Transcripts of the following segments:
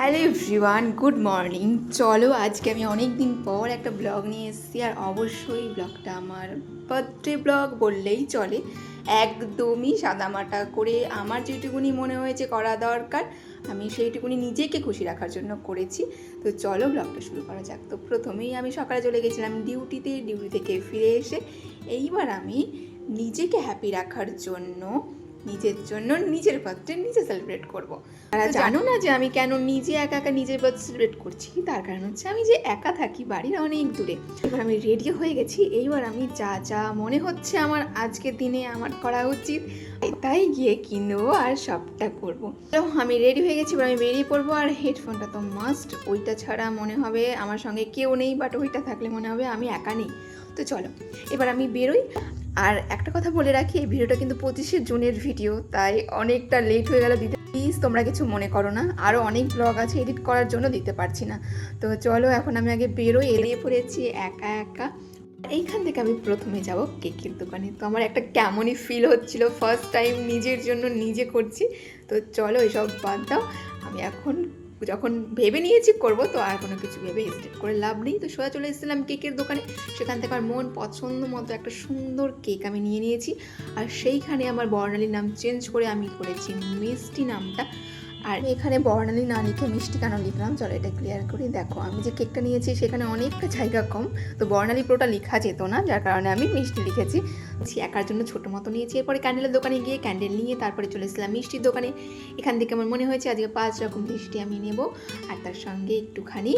Hello everyone good morning চলো, আজকে আমি অনেক দিন পর একটা ব্লগ নিয়ে এসেছি, আর অবশ্যই ব্লগটা আমার বার্থডে ব্লগ বললেই চলে। একদমই সাদামাটা করে আমার যেটুকুনি মনে হয়েছে করা দরকার, আমি সেইটুকুনি নিজেকে খুশি রাখার জন্য করেছি। তো চলো ব্লগটা শুরু করা যাক। তো প্রথমেই আমি সকালে চলে গেছিলাম ডিউটিতে ডিউটি থেকে ফিরে এসে এইবার আমি নিজেকে হ্যাপি রাখার জন্য নিজের জন্য নিজের বার্থডে নিজে সেলিব্রেট করব। তারা জানো না যে আমি কেন নিজে একা একা নিজের বার্থডে সেলিব্রেট করছি? তার কারণ হচ্ছে আমি যে একা থাকি বাড়ির অনেক দূরে। এবার আমি রেডি হয়ে গেছি এইবার আমি যা যা মনে হচ্ছে আমার আজকের দিনে আমার করা উচিত তাই গিয়ে কিনবো আর সবটা করব। তো আমি রেডি হয়ে গেছি এবার আমি বেরিয়ে পড়ব আর হেডফোনটা তো মাস্ট ওইটা ছাড়া মনে হবে আমার সঙ্গে কেউ নেই বাট ওইটা থাকলে মনে হবে আমি একা নেই। তো চলো এবার আমি বেরোই। আর একটা কথা বলে রাখি, এই ভিডিওটা কিন্তু পঁচিশে জুনের ভিডিও, তাই অনেকটা লেট হয়ে গেল দিতে। প্লিজ তোমরা কিছু মনে করো না আরও অনেক ব্লগ আছে এডিট করার জন্য দিতে পারছি না। তো চলো এখন আমি আগে বেরোই এড়িয়ে পড়েছি একা একা। এইখান থেকে আমি প্রথমে যাব কেকের দোকানে। তো আমার একটা কেমনই ফিল হচ্ছিল ফার্স্ট টাইম নিজের জন্য নিজে করছি। তো চলো এসব বাদ দাও, আমি এখন যখন ভেবে নিয়েছি করব, তো আর কোনো কিছু ভেবে স্টেট করে লাভ নেই। তো সোজা চলে এসেছিলাম কেকের দোকানে। সেখান থেকে আমার মন পছন্দ মতো একটা সুন্দর কেক আমি নিয়ে নিয়েছি। আর সেইখানে আমার বর্ণালীর নাম চেঞ্জ করে আমি করেছি মিষ্টি নামটা। আর এখানে বর্ণালী না লিখে মিষ্টি কেন লিখলাম? চলো এটা ক্লিয়ার করি। দেখো, আমি যে কেকটা নিয়েছি সেখানে অনেকটা জায়গা কম। তো বর্ণালী পুরোটা লেখা যেত না, যার কারণে আমি মিষ্টি লিখেছি। একার জন্য ছোটো মতো নিয়েছি। এরপরে ক্যান্ডেলের দোকানে গিয়ে ক্যান্ডেল নিয়ে তারপরে চলে এসেছিলাম মিষ্টির দোকানে। এখান থেকে আমার মনে হয়েছে আজকে পাঁচ রকম মিষ্টি আমি নেব আর তার সঙ্গে একটুখানি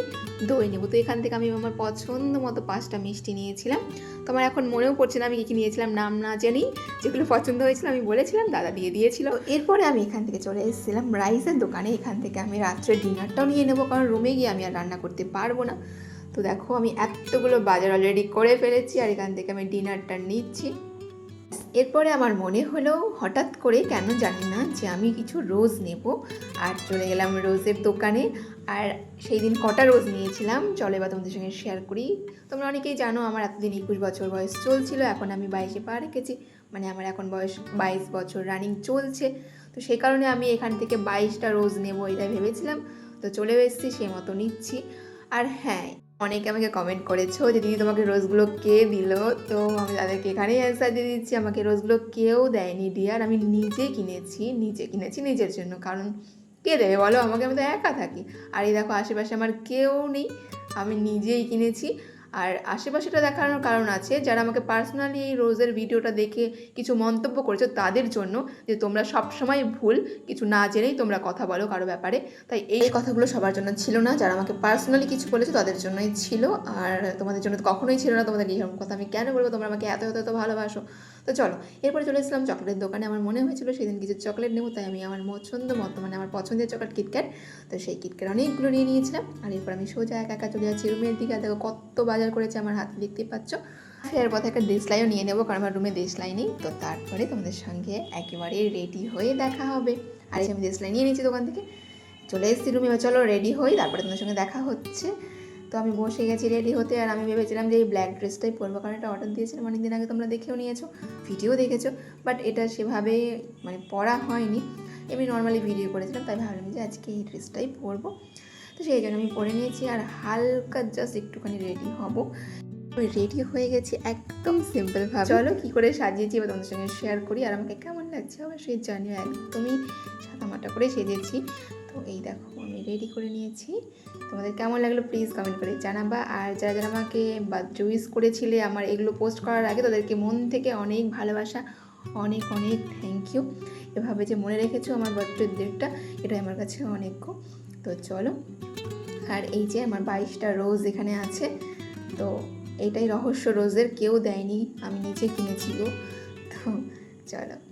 দই নেব। তো এখান থেকে আমি আমার পছন্দ মতো পাঁচটা মিষ্টি নিয়েছিলাম। তো আমার এখন মনেও পড়ছে না আমি কী কী নিয়েছিলাম, নাম না জানি যেগুলো পছন্দ হয়েছিল আমি বলেছিলাম, দাদা দিয়ে দিয়েছিল। এরপরে আমি এখান থেকে চলে এসেছিলাম রাইসের দোকানে। এখান থেকে আমি রাত্রে ডিনারটাও নিয়ে নেব কারণ রুমে গিয়ে আমি আর রান্না করতে পারব না। তো দেখো আমি এতগুলো বাজার অলরেডি করে ফেলেছি আর এখান থেকে আমি ডিনারটা নিচ্ছি। এরপরে আমার মনে হলো, হঠাৎ করে কেন জানি না যে আমি কিছু রোজ নেব। আর চলে গেলাম রোজের দোকানে। আর সেই দিন কটা রোজ নিয়েছিলাম, চলে বা তোমাদের সঙ্গে শেয়ার করি। তোমরা অনেকেই জানো আমার এতদিন একুশ বছর বয়স চলছিল, এখন আমি বাইশে পা রেখেছি। মানে আমার এখন বয়স বাইশ বছর রানিং চলছে। তো সেই কারণে আমি এখান থেকে বাইশটা রোজ নেব, এটা ভেবেছিলাম। তো চলে এসেছি, সেই মতো নিচ্ছি। আর হ্যাঁ অনেকে আমাকে কমেন্ট করেছ যে, দিদি, তোমাকে রোজগুলো কে দিল? তো আমি তাদেরকে এখানেই অ্যান্সার দিয়ে দিচ্ছি, আমাকে রোজগুলো কেউ দেয়নি ডিয়ার আমি নিজে কিনেছি নিজে কিনেছি নিজের জন্য। কারণ কে দেবে বলো? আমাকে আমি তো একা থাকি। আর এই দেখো, আশেপাশে আমার কেউ নেই। আমি নিজেই কিনেছি। আর আশেপাশেটা দেখানোর কারণ আছে, যারা আমাকে পার্সোনালি এই রোজের ভিডিওটা দেখে কিছু মন্তব্য করেছ তাদের জন্য যে তোমরা সবসময় ভুল, কিছু না জেনেই তোমরা কথা বলো কারও ব্যাপারে। তাই এই কথাগুলো সবার জন্য ছিল না, যারা আমাকে পার্সোনালি কিছু বলেছে তাদের জন্যই ছিল। আর তোমাদের জন্য কখনোই ছিল না তোমাদের এইরকম কথা, আমি কেন বলব তোমরা আমাকে এত এত এত ভালোবাসো? তো চলো, এরপরে চলে এসেছিলাম চকলেটের দোকানে। আমার মনে হয়েছিল সেদিন কিছু চকলেট নেব, তাই আমি আমার পছন্দ মতো মানে আমার পছন্দের চকলেট কিটক্যাট তো সেই কিটক্যাট অনেকগুলো নিয়ে নিয়েছিলাম। আর এরপর আমি সোজা একা একা চলে যাচ্ছি রুমের দিকে। দেখো কত বাজার করেছে আমার হাতে দেখতে পাচ্ছ। ফেরার পথে একটা দেশলাইও নিয়ে নেব, কারণ আমার রুমে দেশলাই নেই। তো তারপরে তোমাদের সঙ্গে একেবারে রেডি হয়ে দেখা হবে। আর আমি দেশলাই নিয়ে নিয়েছি দোকান থেকে, চলে এসেছি রুমে চলো রেডি হই, তারপরে তোমাদের সঙ্গে দেখা হচ্ছে। তো আমি বসে গেছি রেডি হতে, আর আমি ভেবেছিলাম যে এই ব্ল্যাক ড্রেসটাই পরবো, কারণ এটা অর্ডার দিয়েছিলাম, অনেকদিন আগে তোমরা দেখেও নিয়েছো ভিডিও দেখেছ বাট এটা সেভাবে মানে পরা হয়নি। এমনি নর্মালি ভিডিও করেছিলাম, তাই ভাবলাম যে আজকে এই ড্রেসটাই পরবো। তো সেই জন্য আমি পরে নিয়েছি আর হালকা জাস্ট একটুখানি রেডি হব। রেডি হয়ে গেছি একদম সিম্পল ভাবে। চলো। কি করে সাজিয়েছি এবার তোমাদের সঙ্গে শেয়ার করি আর আমাকে কেমন লাগছে অবশ্যই জানিও একদমই সাদামাটা করে সেজেছি। তো এই দেখো আমি রেডি করে নিয়েছি। তোমাদের কেমন লাগল প্লিজ কমেন্ট করে জানাবা। আর যারা যারা আমাকে বা জুইস করেছিলে আমার এগুলো পোস্ট করার আগে তাদেরকে মন থেকে অনেক ভালোবাসা অনেক অনেক থ্যাংক ইউ এভাবে যে মনে রেখেছো আমার বার্থডের ডেটটা এটা আমার কাছে অনেক। তো চলো, আর এই যে আমার বাইশটা রোজ এখানে আছে, তো এটাই রহস্য রোজের কেউ দেয়নি, আমি নিজে কিনেছি গো। তো চলো।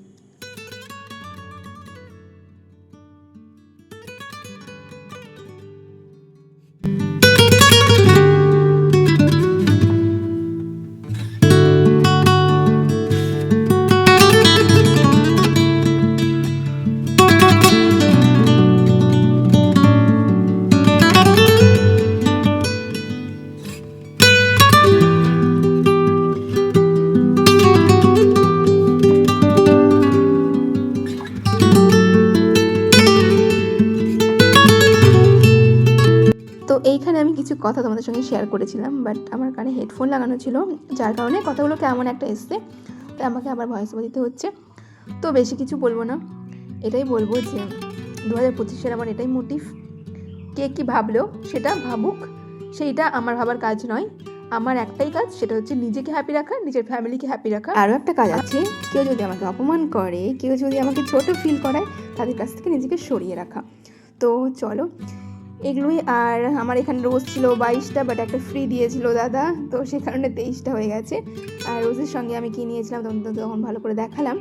কিছু কথা তোমাদের সঙ্গে শেয়ার করেছিলাম বাট আমার কানে হেডফোন লাগানো ছিল, যার কারণে কথাগুলো কেমন একটা এসছে, তাই আমাকে আবার ভয়েস দিতে হচ্ছে। তো বেশি কিছু বলব না। এটাই বলব যে দু হাজার পঁচিশ পঁচিশের আমার এটাই মোটিভ কে কী ভাবলেও সেটা ভাবুক, সেইটা আমার ভাবার কাজ নয়। আমার একটাই কাজ, সেটা হচ্ছে নিজেকে হ্যাপি রাখা, নিজের ফ্যামিলিকে হ্যাপি রাখা। আরও একটা কাজ আছে, কেউ যদি আমাকে অপমান করে, কেউ যদি আমাকে ছোট ফিল করায়, তাদের কাছ থেকে নিজেকে সরিয়ে রাখা। তো চলো এগুলোই। আর আমার এখানে রোজ ছিল বাইশটা বাট একটা ফ্রি দিয়েছিল দাদা, তো সে কারণে তেইশটা হয়ে গেছে। আর রোজের সঙ্গে আমি কি নিয়েছিলাম তখন তখন ভালো করে দেখালাম।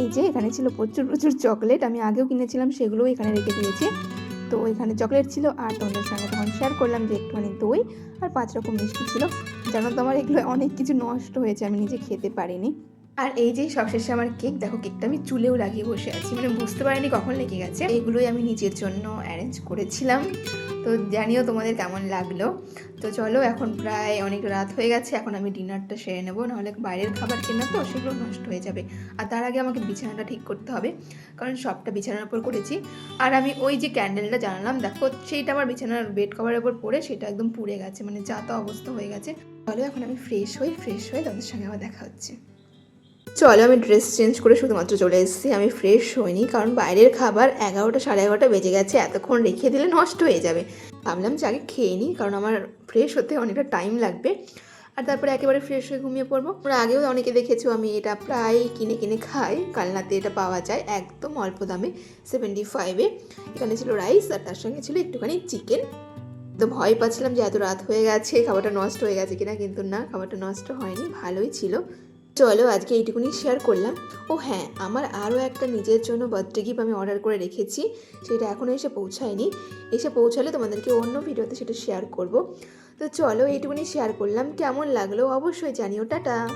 এই যে এখানে ছিল প্রচুর প্রচুর চকলেট আমি আগেও কিনেছিলাম, সেগুলোও এখানে রেখে দিয়েছি। তো এখানে চকলেট ছিল, আর তোমাদের সঙ্গে তখন শেয়ার করলাম যে একটুখানি দই, আর পাঁচ রকম মিষ্টি ছিল। জানো তো আমার এগুলো অনেক কিছু নষ্ট হয়েছে, আমি নিজে খেতে পারিনি। আর এই যে সবশেষে আমার কেক, দেখো কেকটা আমি চুলেও লাগিয়ে বসে আছি। মানে বুঝতে পারিনি কখন লেগে গেছে। এগুলোই আমি নিজের জন্য অ্যারেঞ্জ করেছিলাম। তো জানিও তোমাদের কেমন লাগল। তো চলো, এখন প্রায় অনেক রাত হয়ে গেছে। এখন আমি ডিনারটা সেরে নেব। নাহলে বাইরের খাবার কেনা তো, সেগুলো নষ্ট হয়ে যাবে। আর তার আগে আমাকে বিছানাটা ঠিক করতে হবে। কারণ সবটা বিছানার উপর করেছি। আর আমি ওই যে ক্যান্ডেলটা জানালাম, দেখো সেইটা আমার বিছানার বেড কভারের উপর পড়ে, সেটা একদম পুড়ে গেছে। মানে যা তা অবস্থা হয়ে গেছে। চলো, এখন আমি ফ্রেশ হই ফ্রেশ হয়ে তাদের সঙ্গে আবার দেখা হচ্ছে। চলো আমি ড্রেস চেঞ্জ করে শুধুমাত্র চলে এসেছি। আমি ফ্রেশ হইনি কারণ বাইরের খাবার এগারোটা সাড়ে এগারোটা বেজে গেছে, এতক্ষণ রেখে দিলে নষ্ট হয়ে যাবে। ভাবলাম যে আগে খেয়ে নিই কারণ আমার ফ্রেশ হতে অনেকটা টাইম লাগবে। আর তারপরে একেবারে ফ্রেশ হয়ে ঘুমিয়ে পড়ব। আমরা আগেও অনেকে দেখেছ আমি এটা প্রায় কিনে কিনে খাই। কালনাতে এটা পাওয়া যায় একদম অল্প দামে সেভেন্টি ফাইভে এখানে ছিল রাইস আর তার সঙ্গে ছিল একটুখানি চিকেন তো ভয় পাচ্ছিলাম যে এত রাত হয়ে গেছে, খাবারটা নষ্ট হয়ে গেছে কিনা, কিন্তু না, খাবারটা নষ্ট হয়নি, ভালোই ছিল। চলো আজকে এইটুকুনি শেয়ার করলাম। ও হ্যাঁ আমার আরও একটা নিজের জন্য বার্থডে গিফট আমি অর্ডার করে রেখেছি। সেটা এখনও এসে পৌঁছায়নি। এসে পৌঁছালে তোমাদেরকে অন্য ভিডিওতে সেটা শেয়ার করব। তো চলো এইটুকুনি শেয়ার করলাম। কেমন লাগল অবশ্যই জানিও। টাটা!